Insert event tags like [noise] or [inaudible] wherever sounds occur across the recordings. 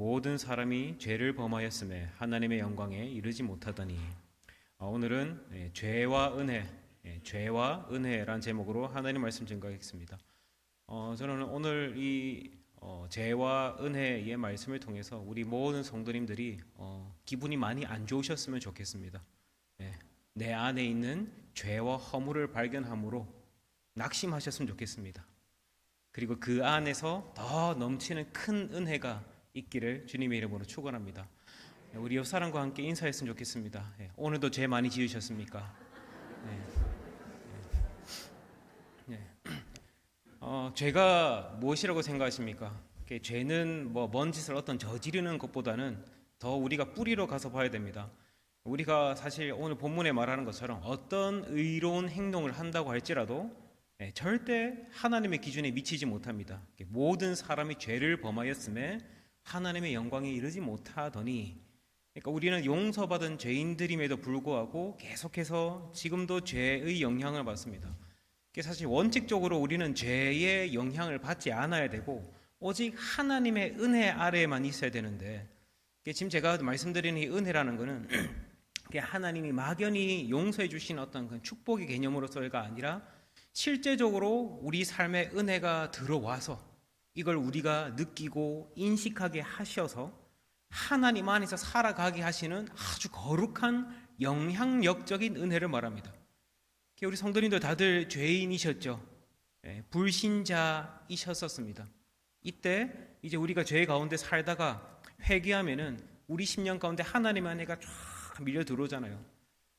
모든 사람이 죄를 범하였음에 하나님의 영광에 이르지 못하더니 어, 오늘은 예, 죄와 은혜, 예, 죄와 은혜란 제목으로 하나님 말씀 증거하겠습니다. 어, 저는 오늘 이 어, 죄와 은혜의 말씀을 통해서 우리 모든 성도님들이 어, 기분이 많이 안 좋으셨으면 좋겠습니다. 예, 내 안에 있는 죄와 허물을 발견함으로 낙심하셨으면 좋겠습니다. 그리고 그 안에서 더 넘치는 큰 은혜가 있기를 주님의 이름으로 축원합니다. 예, 우리 옆 사람과 함께 인사했으면 좋겠습니다. 예, 오늘도 죄 많이 지으셨습니까? 예. 예. 어, 죄가 무엇이라고 생각하십니까? 죄는 뭐 먼 짓을 어떤 저지르는 것보다는 더 우리가 뿌리로 가서 봐야 됩니다. 우리가 사실 오늘 본문에 말하는 것처럼 어떤 의로운 행동을 한다고 할지라도 예, 절대 하나님의 기준에 미치지 못합니다. 모든 사람이 죄를 범하였음에 하나님의 영광에 이르지 못하더니 그러니까 우리는 용서받은 죄인들임에도 불구하고 계속해서 지금도 죄의 영향을 받습니다. 사실 원칙적으로 우리는 죄의 영향을 받지 않아야 되고 오직 하나님의 은혜 아래에만 있어야 되는데 지금 제가 말씀드리는 이 은혜라는 이게 [clears throat] 하나님이 막연히 용서해 주신 어떤 그 축복의 개념으로서가 아니라 실제적으로 우리 삶에 은혜가 들어와서 이걸 우리가 느끼고 인식하게 하셔서 하나님 안에서 살아가게 하시는 아주 거룩한 영향력적인 은혜를 말합니다. 우리 성도님들 다들 죄인이셨죠. 예, 불신자이셨었습니다. 이때 이제 우리가 죄 가운데 살다가 회개하면은 우리 심령 가운데 하나님의 은혜가 쫙 밀려 들어오잖아요.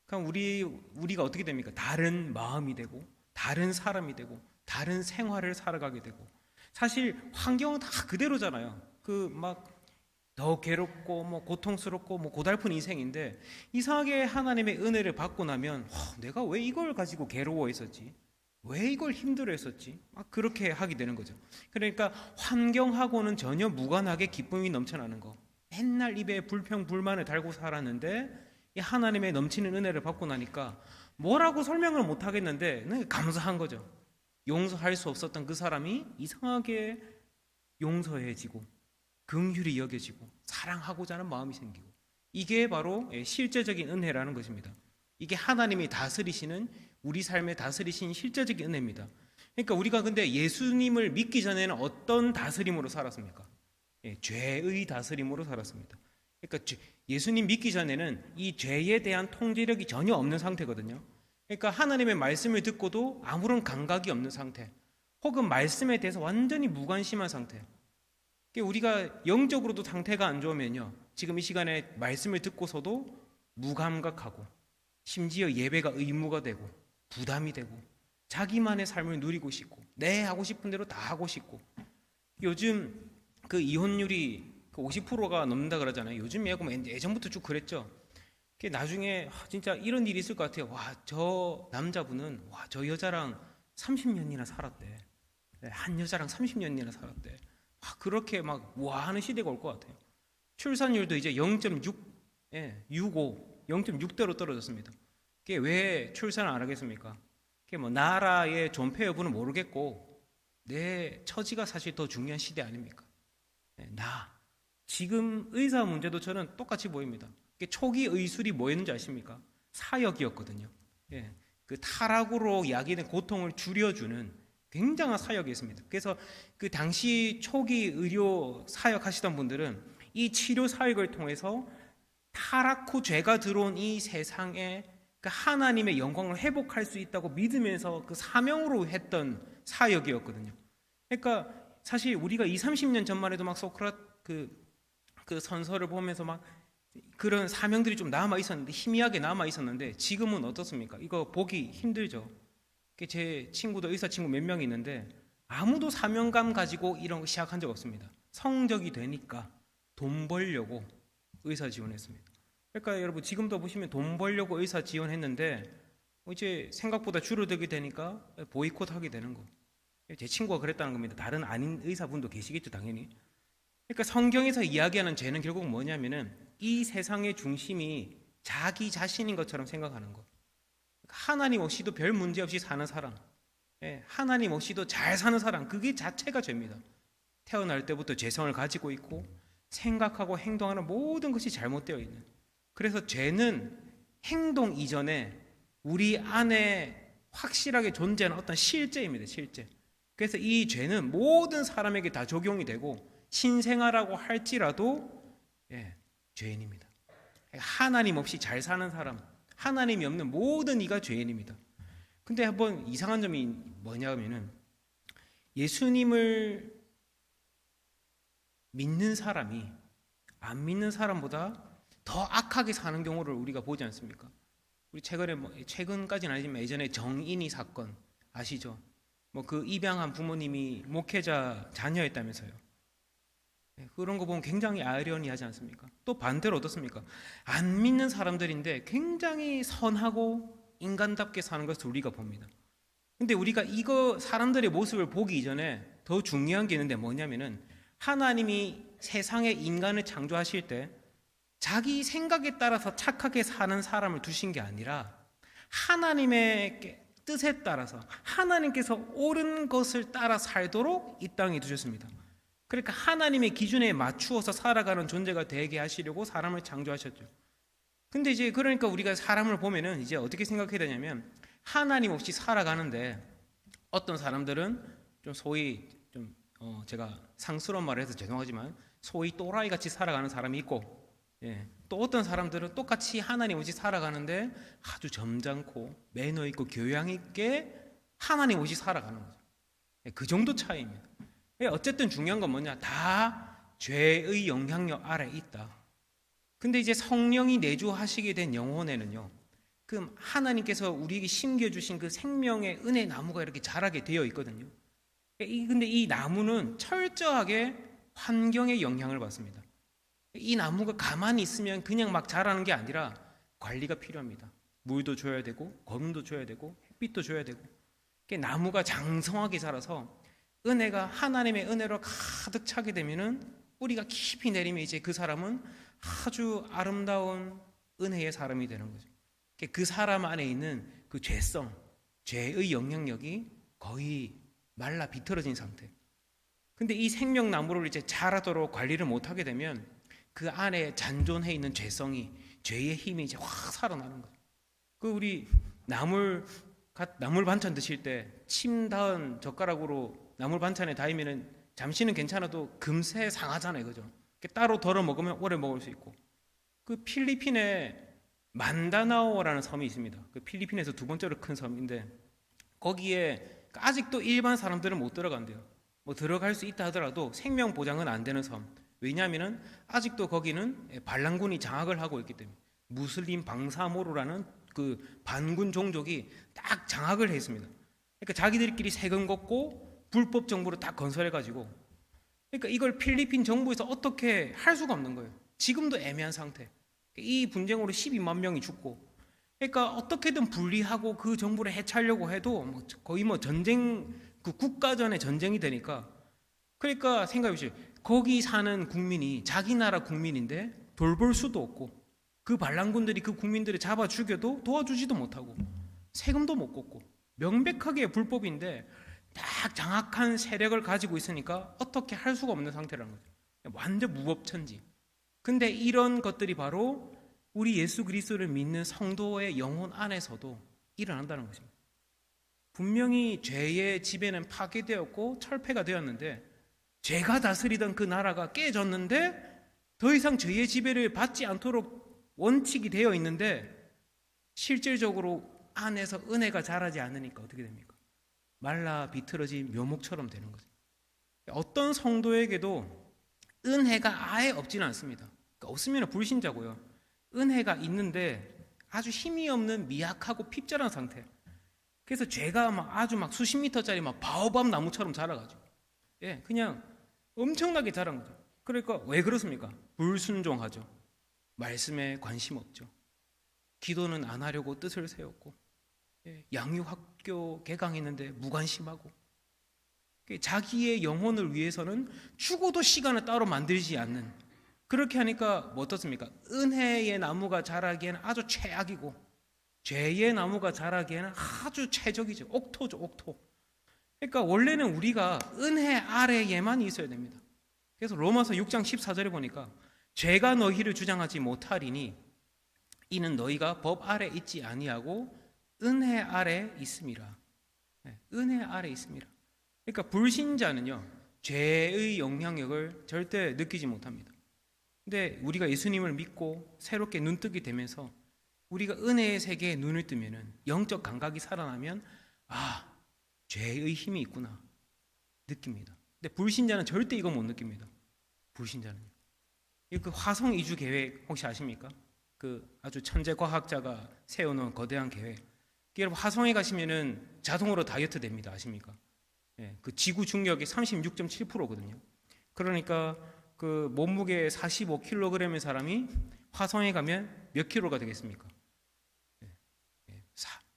그럼 우리 우리가 어떻게 됩니까? 다른 마음이 되고 다른 사람이 되고 다른 생활을 살아가게 되고 사실 환경은 다 그대로잖아요. 그 막 더 괴롭고 뭐 고통스럽고 뭐 고달픈 인생인데 이상하게 하나님의 은혜를 받고 나면 와, 내가 왜 이걸 가지고 괴로워했었지? 왜 이걸 힘들어했었지? 막 그렇게 하게 되는 거죠. 그러니까 환경하고는 전혀 무관하게 기쁨이 넘쳐나는 거. 맨날 입에 불평 불만을 달고 살았는데 이 하나님의 넘치는 은혜를 받고 나니까 뭐라고 설명을 못 하겠는데 감사한 거죠. 용서할 수 없었던 그 사람이 이상하게 용서해지고 긍휼히 여겨지고 사랑하고자 하는 마음이 생기고 이게 바로 예, 실제적인 은혜라는 것입니다. 이게 하나님이 다스리시는 우리 삶에 다스리신 실제적인 은혜입니다. 그러니까 우리가 근데 예수님을 믿기 전에는 어떤 다스림으로 살았습니까? 예, 죄의 다스림으로 살았습니다. 그러니까 예수님 믿기 전에는 이 죄에 대한 통제력이 전혀 없는 상태거든요. 그러니까 하나님의 말씀을 듣고도 아무런 감각이 없는 상태, 혹은 말씀에 대해서 완전히 무관심한 상태. 우리가 영적으로도 상태가 안 좋으면요. 지금 이 시간에 말씀을 듣고서도 무감각하고 심지어 예배가 의무가 되고 부담이 되고 자기만의 삶을 누리고 싶고 내 하고 싶은 대로 다 하고 싶고 요즘 그 이혼율이 그 50%가 넘는다 그러잖아요. 요즘 예고 예전부터 쭉 그랬죠. 나중에 진짜 이런 일이 있을 것 같아요. 와, 저 남자분은 와, 저 여자랑 30년이나 살았대. 네, 한 여자랑 30년이나 살았대. 막 그렇게 막 우아하는 시대가 올 것 같아요. 출산율도 이제 0.6, 예, 65, 0.6대로 떨어졌습니다. 그게 왜 출산을 안 하겠습니까? 그게 뭐 나라의 존폐 여부는 모르겠고 내 처지가 사실 더 중요한 시대 아닙니까? 예, 나 지금 의사 문제도 저는 똑같이 보입니다. 초기 의술이 뭐였는지 아십니까? 사역이었거든요. 예, 그 타락으로 야기된 고통을 줄여주는 굉장한 사역이었습니다. 그래서 그 당시 초기 의료 사역 하시던 분들은 이 치료 사역을 통해서 타락 후 죄가 들어온 이 세상에 그 하나님의 영광을 회복할 수 있다고 믿으면서 그 사명으로 했던 사역이었거든요. 그러니까 사실 우리가 2, 30년 전만 해도 막 소크라 그, 그 선서를 보면서 막 그런 사명들이 좀 남아 있었는데 희미하게 남아 있었는데 지금은 어떻습니까? 이거 보기 힘들죠. 제 친구도 의사 친구 몇 명 있는데 아무도 사명감 가지고 이런 거 시작한 적 없습니다. 성적이 되니까 돈 벌려고 의사 지원했습니다. 그러니까 여러분 지금도 보시면 돈 벌려고 의사 지원했는데 이제 생각보다 줄어들게 되니까 보이콧 하게 되는 거. 제 친구가 그랬다는 겁니다. 다른 아닌 의사분도 계시겠죠, 당연히. 그러니까 성경에서 이야기하는 죄는 결국 뭐냐면은 이 세상의 중심이 자기 자신인 것처럼 생각하는 거. 하나님 없이도 별 문제 없이 사는 사람, 예, 하나님 없이도 잘 사는 사람, 그게 자체가 죄입니다. 태어날 때부터 죄성을 가지고 있고, 생각하고 행동하는 모든 것이 잘못되어 있는. 그래서 죄는 행동 이전에 우리 안에 확실하게 존재하는 어떤 실제입니다. 실제. 그래서 이 죄는 모든 사람에게 다 적용이 되고 신생아라고 할지라도 예, 죄인입니다. 하나님 없이 잘 사는 사람, 하나님이 없는 모든 이가 죄인입니다. 근데 한번 이상한 점이 뭐냐면은 예수님을 믿는 사람이 안 믿는 사람보다 더 악하게 사는 경우를 우리가 보지 않습니까? 우리 최근에 뭐 최근까지는 아니지만 예전에 정인이 사건 아시죠? 뭐 그 입양한 부모님이 목회자 자녀였다면서요. 네, 그런 거 보면 굉장히 아이러니하지 않습니까? 또 반대로 어떻습니까? 안 믿는 사람들인데 굉장히 선하고 인간답게 사는 것을 우리가 봅니다. 근데 우리가 이거 사람들의 모습을 보기 이전에 더 중요한 게 있는데 뭐냐면은 하나님이 세상에 인간을 창조하실 때 자기 생각에 따라서 착하게 사는 사람을 두신 게 아니라 하나님의 뜻에 따라서 하나님께서 옳은 것을 따라 살도록 이 땅에 두셨습니다. 그러니까 하나님의 기준에 맞추어서 살아가는 존재가 되게 하시려고 사람을 창조하셨죠. 근데 이제 그러니까 우리가 사람을 보면은 이제 어떻게 생각해야 되냐면 하나님 없이 살아가는데 어떤 사람들은 좀 소위 좀 어 제가 상스러운 말을 해서 죄송하지만 소위 또라이 같이 살아가는 사람이 있고 예. 또 어떤 사람들은 똑같이 하나님 없이 살아가는데 아주 점잖고 매너 있고 교양 있게 하나님 없이 살아가는 거죠. 예, 그 정도 차이입니다. 예, 어쨌든 중요한 건 뭐냐? 다 죄의 영향력 아래 있다. 근데 이제 성령이 내주하시게 된 영혼에는요. 그 하나님께서 우리에게 심겨 주신 그 생명의 은혜 나무가 이렇게 자라게 되어 있거든요. 예, 이- 근데 이 나무는 철저하게 환경의 영향을 받습니다. 이 나무가 가만히 있으면 그냥 막 자라는 게 아니라 관리가 필요합니다. 물도 줘야 되고 거름도 줘야 되고 햇빛도 줘야 되고 나무가 장성하게 자라서 은혜가 하나님의 은혜로 가득 차게 되면은 뿌리가 깊이 내리면 이제 그 사람은 아주 아름다운 은혜의 사람이 되는 거죠. 그 사람 안에 있는 그 죄성, 죄의 영향력이 거의 말라 비틀어진 상태. 근데 이 생명나무를 이제 자라도록 관리를 못하게 되면 그 안에 잔존해 있는 죄성이 죄의 힘이 이제 확 살아나는 거예요. 그 우리 나물 갓- 나물 반찬 드실 때 침 닿은 젓가락으로 나물 반찬에 닿으면은 잠시는 괜찮아도 금세 상하잖아요, 그죠? 따로 덜어 먹으면 오래 먹을 수 있고. 그 필리핀에 만다나오라는 섬이 있습니다. 그 필리핀에서 두 번째로 큰 섬인데 거기에 아직도 일반 사람들은 못 들어간대요. 뭐 들어갈 수 있다 하더라도 생명 보장은 안 되는 섬. 왜냐하면은 아직도 거기는 반란군이 장악을 하고 있기 때문에 무슬림 방사모로라는 그 반군 종족이 딱 장악을 했습니다. 그러니까 자기들끼리 세금 걷고 불법 정부로 딱 건설해 가지고 그러니까 이걸 필리핀 정부에서 어떻게 할 수가 없는 거예요. 지금도 애매한 상태. 이 분쟁으로 12만 명이 죽고 그러니까 어떻게든 분리하고 그 정부를 해체하려고 해도 뭐 거의 뭐 전쟁 그 국가전의 전쟁이 되니까 그러니까 생각해 보시죠. 거기 사는 국민이 자기 나라 국민인데 돌볼 수도 없고 그 반란군들이 그 국민들을 잡아 죽여도 도와주지도 못하고 세금도 못 걷고 명백하게 불법인데 딱 장악한 세력을 가지고 있으니까 어떻게 할 수가 없는 상태라는 거죠. 완전 무법천지. 근데 이런 것들이 바로 우리 예수 그리스도를 믿는 성도의 영혼 안에서도 일어난다는 것입니다. 분명히 죄의 지배는 파괴되었고 철폐가 되었는데 죄가 다스리던 그 나라가 깨졌는데 더 이상 죄의 지배를 받지 않도록 원칙이 되어 있는데 실질적으로 안에서 은혜가 자라지 않으니까 어떻게 됩니까? 말라 비틀어진 묘목처럼 되는 거죠. 어떤 성도에게도 은혜가 아예 없지는 않습니다. 그러니까 없으면 불신자고요. 은혜가 있는데 아주 힘이 없는 미약하고 핍절한 상태. 그래서 죄가 막 아주 막 수십 미터짜리 막 바오밤 나무처럼 자라가지고, 예, 그냥 엄청나게 자란 거죠. 그러니까 왜 그렇습니까? 불순종하죠. 말씀에 관심 없죠. 기도는 안 하려고 뜻을 세웠고, 예, 양육학교 개강했는데 무관심하고, 자기의 영혼을 위해서는 죽어도 시간을 따로 만들지 않는 그렇게 하니까 뭐 어떻습니까? 은혜의 나무가 자라기에는 아주 최악이고 죄의 나무가 자라기에는 아주 최적이죠. 옥토죠, 옥토. 그러니까 원래는 우리가 은혜 아래에만 있어야 됩니다. 그래서 로마서 6장 14절에 보니까 죄가 너희를 주장하지 못하리니 이는 너희가 법 아래 있지 아니하고 은혜 아래 있음이라. 네, 은혜 아래 있음이라. 그러니까 불신자는요 죄의 영향력을 절대 느끼지 못합니다. 근데 우리가 예수님을 믿고 새롭게 눈뜨게 되면서 우리가 은혜의 세계에 눈을 뜨면은 영적 감각이 살아나면 아 죄의 힘이 있구나 느낍니다. 근데 불신자는 절대 이거 못 느낍니다. 불신자는 그 화성 이주 계획 혹시 아십니까? 그 아주 천재 과학자가 세워놓은 거대한 계획. 여러분 화성에 가시면은 자동으로 다이어트 됩니다. 아십니까? 예, 그 지구 중력이 36.7%거든요. 그러니까 그 몸무게 45kg의 사람이 화성에 가면 몇 킬로가 되겠습니까? 예, 예,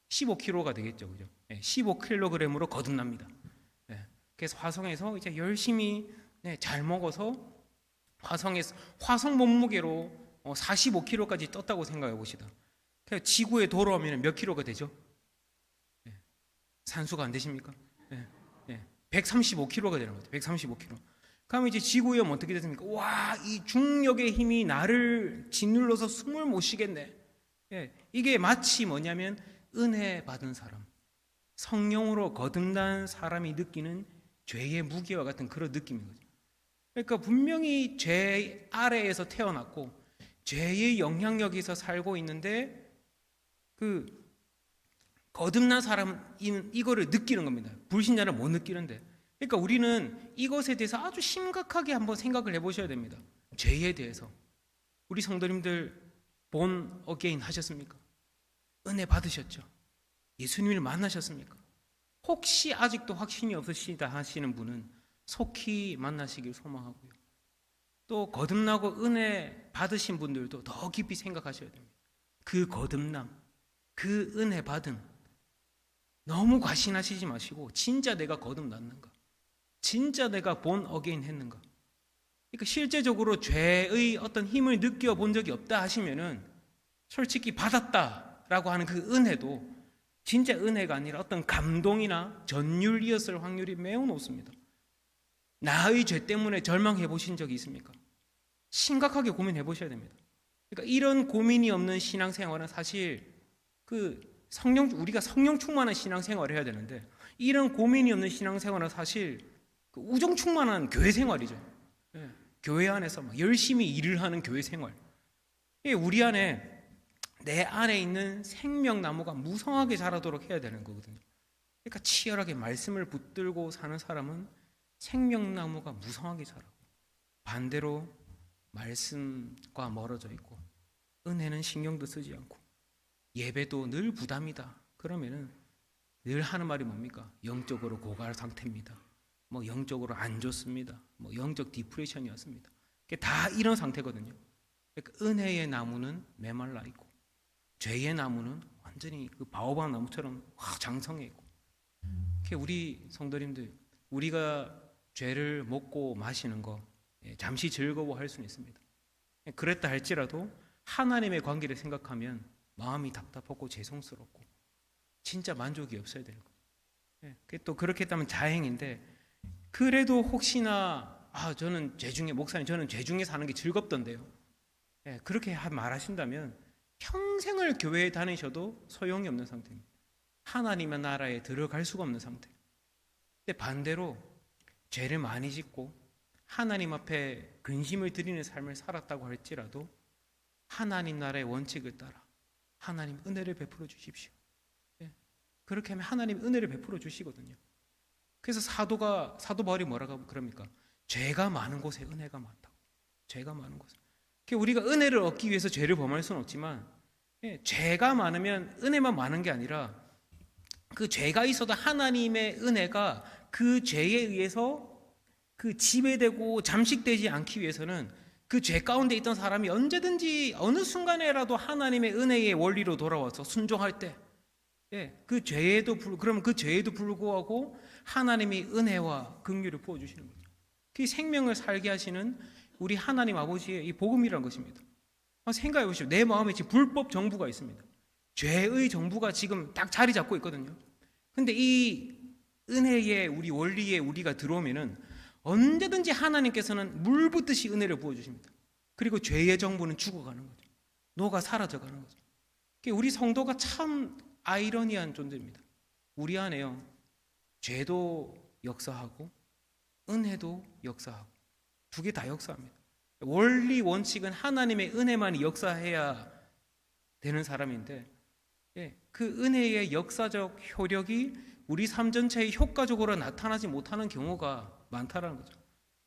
15kg가 되겠죠, 그죠? 예, 15kg으로 거듭납니다. 예, 그래서 화성에서 이제 열심히 네, 잘 먹어서 화성에서 화성 몸무게로 어, 45kg까지 떴다고 생각해. 그냥 지구에 돌아오면 몇 킬로가 되죠? 예, 산수가 안 되십니까? 예, 예, 135kg가 되는 거죠. 135kg. 그러면 이제 오면 어떻게 됐습니까? 와, 이 중력의 힘이 나를 짓눌러서 숨을 못 쉬겠네. 예, 이게 마치 뭐냐면 은혜 받은 사람, 성령으로 거듭난 사람이 느끼는 죄의 무게와 같은 그런 느낌인 거죠. 그러니까 분명히 죄 아래에서 태어났고 죄의 영향력에서 살고 있는데 그 거듭난 사람은 이거를 느끼는 겁니다. 불신자는 못 느끼는데. 그러니까 우리는 이것에 대해서 아주 심각하게 한번 생각을 해보셔야 됩니다. 죄에 대해서. 우리 성도님들 본 어게인 하셨습니까? 은혜 받으셨죠? 예수님을 만나셨습니까? 혹시 아직도 확신이 없으시다 하시는 분은 속히 만나시길 소망하고요. 또 거듭나고 은혜 받으신 분들도 더 깊이 생각하셔야 됩니다. 그 거듭남, 그 은혜 받음 너무 과신하시지 마시고 진짜 내가 거듭났는가? 진짜 내가 본 어게인 했는가? 그러니까 실제적으로 죄의 어떤 힘을 느껴 본 적이 없다 하시면은 솔직히 받았다라고 하는 그 은혜도 진짜 은혜가 아니라 어떤 감동이나 전율이었을 확률이 매우 높습니다. 나의 죄 때문에 절망해 보신 적이 있습니까? 심각하게 고민해 보셔야 됩니다. 그러니까 이런 고민이 없는 신앙생활은 사실 그 성령 우리가 성령 충만한 신앙생활을 해야 되는데 이런 고민이 없는 신앙생활은 사실 그 우정 충만한 교회 생활이죠. 예, 교회 안에서 막 열심히 일을 하는 교회 생활. 예, 우리 안에 내 안에 있는 생명나무가 무성하게 자라도록 해야 되는 거거든요. 그러니까 치열하게 말씀을 붙들고 사는 사람은 생명나무가 무성하게 자라고 반대로 말씀과 멀어져 있고 은혜는 신경도 쓰지 않고 예배도 늘 부담이다. 그러면은 늘 하는 말이 뭡니까? 영적으로 고갈 상태입니다. 뭐 영적으로 안 좋습니다. 뭐 영적 디프레션이 왔습니다. 다 이런 상태거든요. 그러니까 은혜의 나무는 메말라 있고 죄의 나무는 완전히 그 바오바 나무처럼 확 장성해 있고. 우리 성도님들 우리가 죄를 먹고 마시는 거 예, 잠시 즐거워할 수는 있습니다. 예, 그랬다 할지라도 하나님의 관계를 생각하면 마음이 답답하고 죄송스럽고 진짜 만족이 없어야 되는 거예요. 예, 또 그렇게 했다면 다행인데 그래도 혹시나 아 저는 죄 중에 목사님 저는 죄 중에 사는 게 즐겁던데요. 그렇게 말하신다면 평생을 교회에 다니셔도 소용이 없는 상태입니다. 하나님의 나라에 들어갈 수가 없는 상태. 근데 반대로 죄를 많이 짓고 하나님 앞에 근심을 드리는 삶을 살았다고 할지라도 하나님 나라의 원칙을 따라 하나님 은혜를 베풀어 주십시오. 예. 그렇게 하면 하나님 은혜를 베풀어 주시거든요. 그래서 사도가 사도 바울이 뭐라고 그럽니까? 죄가 많은 곳에 은혜가 많다고. 죄가 많은 곳에. 우리가 은혜를 얻기 위해서 죄를 범할 수는 없지만 예, 죄가 많으면 은혜만 많은 게 아니라 그 죄가 있어도 하나님의 은혜가 그 죄에 의해서 그 지배되고 잠식되지 않기 위해서는 그 죄 가운데 있던 사람이 언제든지 어느 순간에라도 하나님의 은혜의 원리로 돌아와서 순종할 때, 예, 그 죄에도 그러면 그 죄에도 불구하고 하나님이 은혜와 긍휼을 부어 주시는 거죠. 그 생명을 살게 하시는 우리 하나님 아버지의 이 복음이라는 것입니다. 생각해 보시오. 내 마음에 지금 불법 정부가 있습니다. 죄의 정부가 지금 딱 자리 잡고 있거든요. 근데 이 은혜의 우리 원리에 우리가 들어오면은 언제든지 하나님께서는 물 붓듯이 은혜를 부어 주십니다. 그리고 죄의 정부는 죽어가는 거죠. 녹아 사라져가는 거죠. 우리 성도가 참 아이러니한 존재입니다. 우리 안에요. 죄도 역사하고 은혜도 역사하고 두 개 다 역사합니다. 원리 원칙은 하나님의 은혜만이 역사해야 되는 사람인데 예, 그 은혜의 역사적 효력이 우리 삶 전체에 효과적으로 나타나지 못하는 경우가 많다라는 거죠.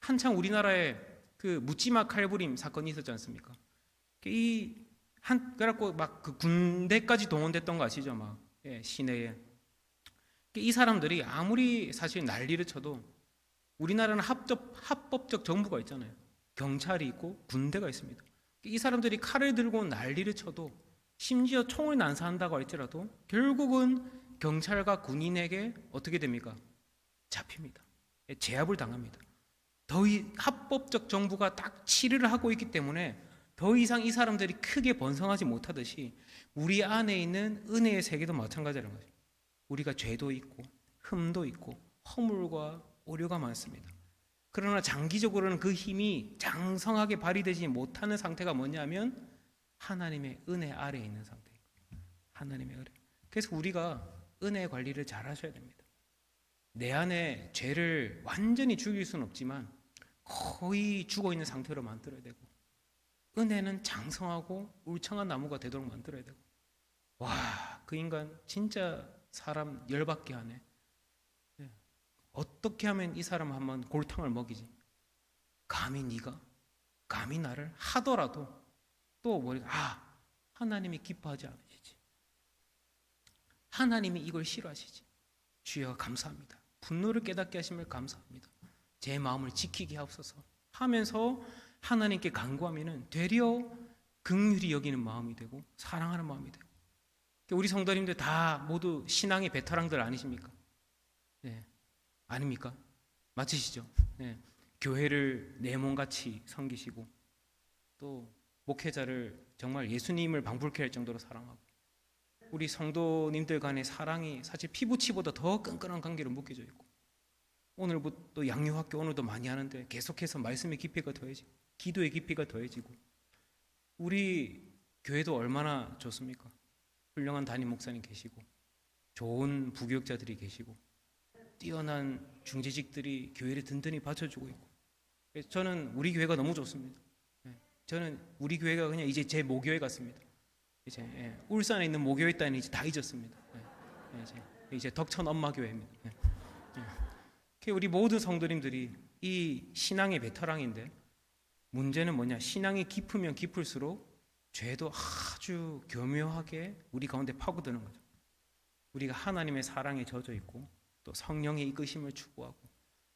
한창 우리나라에 그 묻지마 칼부림 사건이 있었지 않습니까? 이 한 그래갖고 막 그 군대까지 동원됐던 거 아시죠? 막 예, 시내에 이 사람들이 아무리 사실 난리를 쳐도 우리나라는 합법 합법적 정부가 있잖아요. 경찰이 있고 군대가 있습니다. 이 사람들이 칼을 들고 난리를 쳐도 심지어 총을 난사한다고 할지라도 결국은 경찰과 군인에게 어떻게 됩니까? 잡힙니다. 예, 제압을 당합니다. 더이 합법적 정부가 딱 치료를 하고 있기 때문에 더 이상 이 사람들이 크게 번성하지 못하듯이 우리 안에 있는 은혜의 세계도 마찬가지라는 거죠. 우리가 죄도 있고 흠도 있고 허물과 오류가 많습니다. 그러나 장기적으로는 그 힘이 장성하게 발휘되지 못하는 상태가 뭐냐면 하나님의 은혜 아래에 있는 상태예요. 하나님의 은혜. 그래서 우리가 은혜 관리를 잘 하셔야 됩니다. 내 안에 죄를 완전히 죽일 수는 없지만 거의 죽어 있는 상태로 만들어야 되고 은혜는 장성하고 울창한 나무가 되도록 만들어야 되고 와, 그 인간 진짜 사람 열받게 하네. 예. 어떻게 하면 이 사람 한번 골탕을 먹이지? 감히 네가 감히 나를 하더라도 또 머리가 아 하나님이 기뻐하지 않으시지. 하나님이 이걸 싫어하시지. 주여 감사합니다. 분노를 깨닫게 하심을 감사합니다. 제 마음을 지키게 하옵소서 하면서 하나님께 간구하면은 되려 긍휼히 여기는 마음이 되고 사랑하는 마음이 되고 우리 성도님들 다 모두 신앙의 베테랑들 아니십니까? 네. 아닙니까? 맞으시죠? 네. 교회를 내 몸같이 섬기시고 또 목회자를 정말 예수님을 방불케 할 정도로 사랑하고 우리 성도님들 간의 사랑이 사실 피부치보다 더 끈끈한 관계로 묶여져 있고 오늘부터 양육학교 오늘도 많이 하는데 계속해서 말씀의 깊이가 더해지고 기도의 깊이가 더해지고 우리 교회도 얼마나 좋습니까? 훌륭한 담임 목사님 계시고 좋은 부교육자들이 계시고 뛰어난 중재직들이 교회를 든든히 받쳐주고 있고 저는 우리 교회가 너무 좋습니다. 예, 저는 우리 교회가 그냥 이제 제 모교회 같습니다. 이제 예, 울산에 있는 모교회 따위는 이제 다 잊었습니다. 예, 이제, 이제 덕천 엄마 교회입니다. 예, 예. 우리 모든 성도님들이 이 신앙의 베테랑인데 문제는 뭐냐? 신앙이 깊으면 깊을수록 죄도 아주 교묘하게 우리 가운데 파고드는 거죠. 우리가 하나님의 사랑에 젖어 있고 또 성령의 이끄심을 추구하고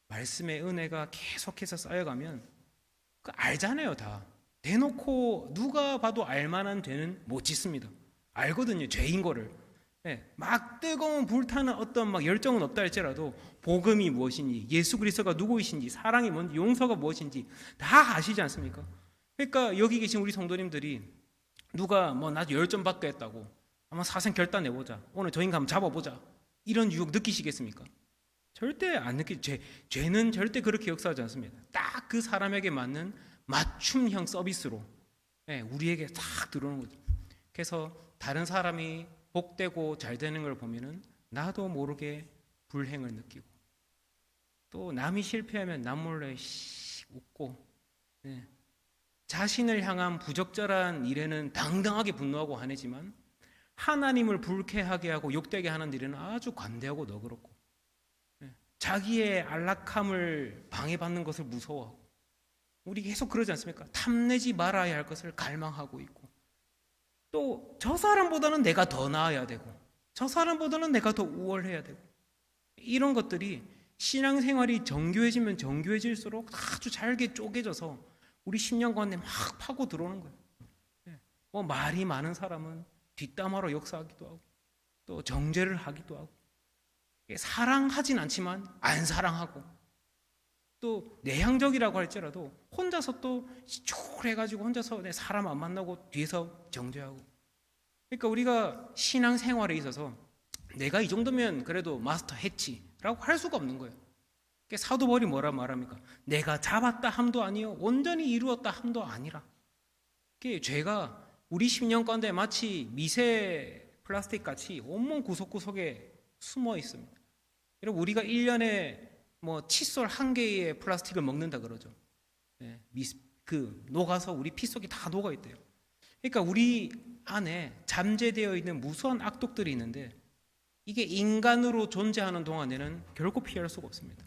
말씀의 은혜가 계속해서 쌓여가면 그 알잖아요 다 대놓고 누가 봐도 알만한 죄는 못 짓습니다 알거든요 죄인 거를 네, 막 뜨거운 불타는 어떤 막 열정은 없다 할지라도 복음이 무엇인지 예수 그리스도가 누구이신지 사랑이 뭔지 용서가 무엇인지 다 아시지 않습니까? 그러니까 여기 계신 우리 성도님들이 누가 뭐나 열정 받겠다고 한번 사생 결단 내보자 오늘 저 인간 한번 잡아보자 이런 유혹 느끼시겠습니까? 절대 안 느끼. 죄 죄는 절대 그렇게 역사하지 않습니다. 딱 그 사람에게 맞는 맞춤형 서비스로 네, 우리에게 싹 들어오는 거죠. 그래서 다른 사람이 복되고 잘 되는 걸 보면은 나도 모르게 불행을 느끼고 또 남이 실패하면 남 몰래 씩 웃고 네. 자신을 향한 부적절한 일에는 당당하게 분노하고 화내지만 하나님을 불쾌하게 하고 욕되게 하는 일에는 아주 관대하고 너그럽고 자기의 안락함을 방해받는 것을 무서워하고 우리 계속 그러지 않습니까? 탐내지 말아야 할 것을 갈망하고 있고. 또 저 사람보다는 내가 더 나아야 되고 저 사람보다는 내가 더 우월해야 되고. 이런 것들이 신앙생활이 정교해지면 정교해질수록 아주 잘게 쪼개져서 우리 심령 가운데 막 파고 들어오는 거예요. 뭐 말이 많은 사람은 뒷담화로 역사하기도 하고 또 정죄를 하기도 하고. 사랑하진 않지만 안 사랑하고 또 내향적이라고 할지라도 혼자서 또 시초해가지고 혼자서 내 사람 안 만나고 뒤에서 정죄하고 그러니까 우리가 신앙 생활에 있어서 내가 이 정도면 그래도 마스터 했지라고 할 수가 없는 거예요. 그게 사도 바울이 뭐라 말합니까? 내가 잡았다 함도 아니요 온전히 이루었다 함도 아니라. 그게 죄가 우리 심령 가운데 마치 미세 플라스틱 같이 온몸 구석구석에 숨어 있습니다. 여러분 우리가 1년에 뭐 칫솔 한 개의 플라스틱을 먹는다 그러죠. 예, 미, 그 녹아서 우리 피 속에 다 녹아 있대요. 그러니까 우리 안에 잠재되어 있는 무수한 악독들이 있는데 이게 인간으로 존재하는 동안에는 결코 피할 수가 없습니다.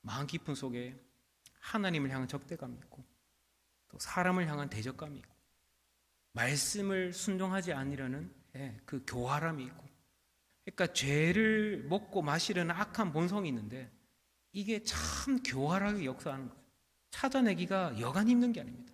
마음 깊은 속에 하나님을 향한 적대감이 있고 또 사람을 향한 대적감이 있고 말씀을 순종하지 않으려는 예, 그 교활함이 있고 그러니까 죄를 먹고 마시려는 악한 본성이 있는데 이게 참 교활하게 역사하는 거죠. 찾아내기가 여간 힘든 게 아닙니다.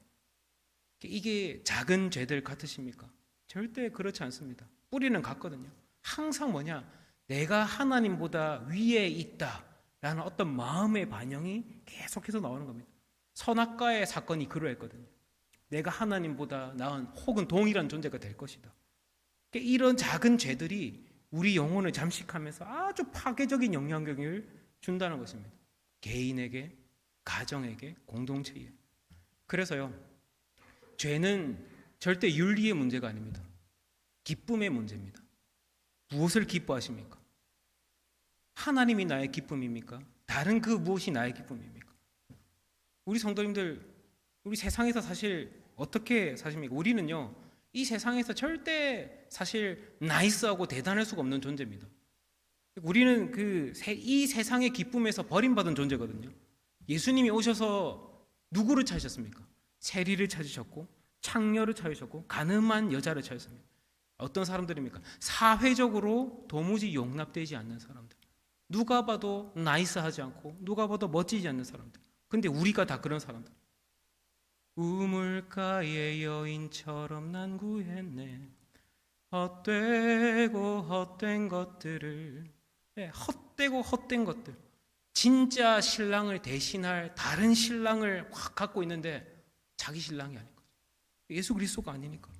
이게 작은 죄들 같으십니까? 절대 그렇지 않습니다. 뿌리는 같거든요. 항상 뭐냐? 내가 하나님보다 위에 있다라는 어떤 마음의 반영이 계속해서 나오는 겁니다. 선악과의 사건이 그러했거든요. 내가 하나님보다 나은 혹은 동일한 존재가 될 것이다. 그러니까 이런 작은 죄들이 우리 영혼을 잠식하면서 아주 파괴적인 영향력을 준다는 것입니다. 개인에게, 가정에게, 공동체에. 그래서요, 죄는 절대 윤리의 문제가 아닙니다. 기쁨의 문제입니다. 무엇을 기뻐하십니까? 하나님이 나의 기쁨입니까? 다른 그 무엇이 나의 기쁨입니까? 우리 성도님들, 우리 세상에서 사실 어떻게 사십니까? 우리는요, 이 세상에서 절대 사실 나이스하고 대단할 수가 없는 존재입니다. 우리는 그 이 세상의 기쁨에서 버림받은 존재거든요. 예수님이 오셔서 누구를 찾으셨습니까? 세리를 찾으셨고 창녀를 찾으셨고 가늠한 여자를 찾으셨습니다. 어떤 사람들입니까? 사회적으로 도무지 용납되지 않는 사람들. 누가 봐도 나이스하지 않고 누가 봐도 멋지지 않는 사람들. 근데 우리가 다 그런 사람들. 우물가의 여인처럼 난 구했네. 헛되고 헛된 것들을 네, 헛되고 헛된 것들. 진짜 신랑을 대신할 다른 신랑을 확 갖고 있는데 자기 신랑이 아닌 거죠. 예수 그리스도가 아니니까.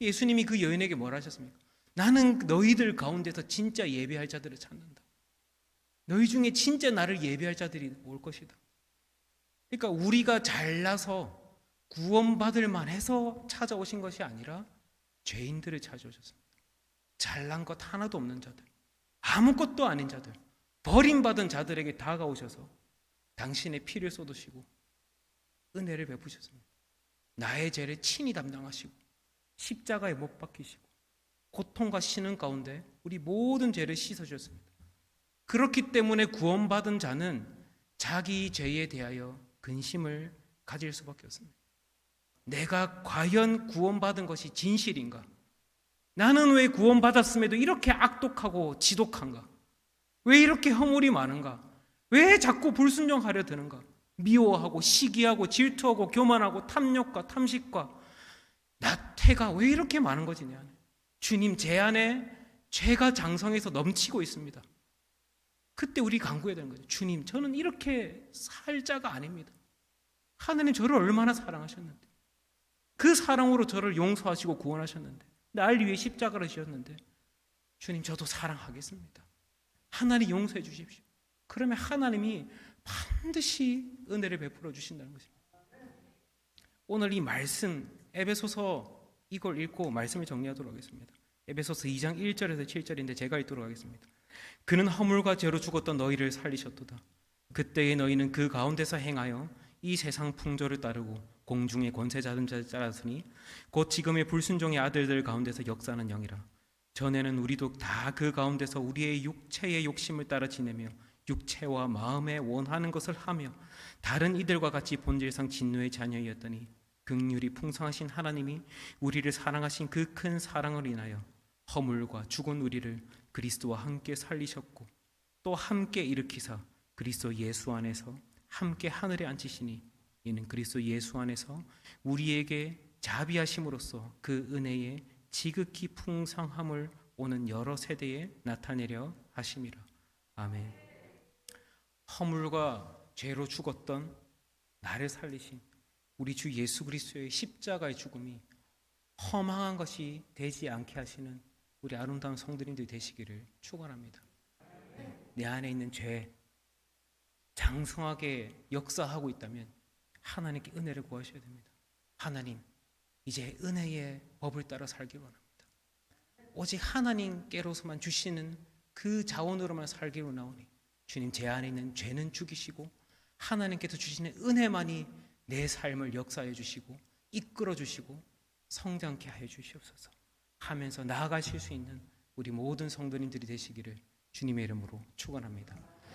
예수님이 그 여인에게 뭘 하셨습니까? 나는 너희들 가운데서 진짜 예배할 자들을 찾는다. 너희 중에 진짜 나를 예배할 자들이 올 것이다. 그러니까 우리가 잘나서 구원받을 만해서 찾아오신 것이 아니라 죄인들을 찾아오셨습니다. 잘난 것 하나도 없는 자들, 아무것도 아닌 자들, 버림받은 자들에게 다가오셔서 당신의 피를 쏟으시고 은혜를 베푸셨습니다. 나의 죄를 친히 담당하시고 십자가에 못 박히시고 고통과 신음 가운데 우리 모든 죄를 씻어주셨습니다. 그렇기 때문에 구원받은 자는 자기 죄에 대하여 근심을 가질 수밖에 없습니다. 내가 과연 구원받은 것이 진실인가? 나는 왜 구원받았음에도 이렇게 악독하고 지독한가? 왜 이렇게 허물이 많은가? 왜 자꾸 불순종하려 드는가? 미워하고 시기하고 질투하고 교만하고 탐욕과 탐식과 나태가 왜 이렇게 많은 거지 내? 주님 제 안에 죄가 장성해서 넘치고 있습니다. 그때 우리 간구해야 되는 거죠. 주님 저는 이렇게 살 자가 아닙니다. 하나님 저를 얼마나 사랑하셨는데 그 사랑으로 저를 용서하시고 구원하셨는데 날 위해 십자가를 지었는데 주님 저도 사랑하겠습니다. 하나님 용서해 주십시오. 그러면 하나님이 반드시 은혜를 베풀어 주신다는 것입니다. 오늘 이 말씀 에베소서 이걸 읽고 말씀을 정리하도록 하겠습니다. 에베소서 2장 1절에서 7절인데 제가 읽도록 하겠습니다. 그는 허물과 죄로 죽었던 너희를 살리셨도다. 그때의 너희는 그 가운데서 행하여 이 세상 풍조를 따르고 공중의 권세 잡은 자를 따랐으니 곧 지금의 불순종의 아들들 가운데서 역사하는 영이라. 전에는 우리도 다 그 가운데서 우리의 육체의 욕심을 따라 지내며 육체와 마음에 원하는 것을 하며 다른 이들과 같이 본질상 진노의 자녀이었더니 극률이 풍성하신 하나님이 우리를 사랑하신 그 큰 사랑을 인하여 허물과 죽은 우리를 그리스도와 함께 살리셨고 또 함께 일으키사 그리스도 예수 안에서 함께 하늘에 앉히시니 이는 그리스도 예수 안에서 우리에게 자비하심으로써 그 은혜의 지극히 풍성함을 오는 여러 세대에 나타내려 하심이라. 아멘. 허물과 죄로 죽었던 나를 살리신 우리 주 예수 그리스도의 십자가의 죽음이 허망한 것이 되지 않게 하시는 우리 아름다운 성도님들 되시기를 축원합니다. 네, 내 안에 있는 죄, 장성하게 역사하고 있다면 하나님께 은혜를 구하셔야 됩니다. 하나님, 이제 은혜의 법을 따라 살기 원합니다. 오직 하나님께로서만 주시는 그 자원으로만 살기로 나오니 주님 제 안에 있는 죄는 죽이시고 하나님께서 주시는 은혜만이 내 삶을 역사해 주시고 이끌어 주시고 성장케 하여 주시옵소서 하면서 나아가실 수 있는 우리 모든 성도님들이 되시기를 주님의 이름으로 축원합니다.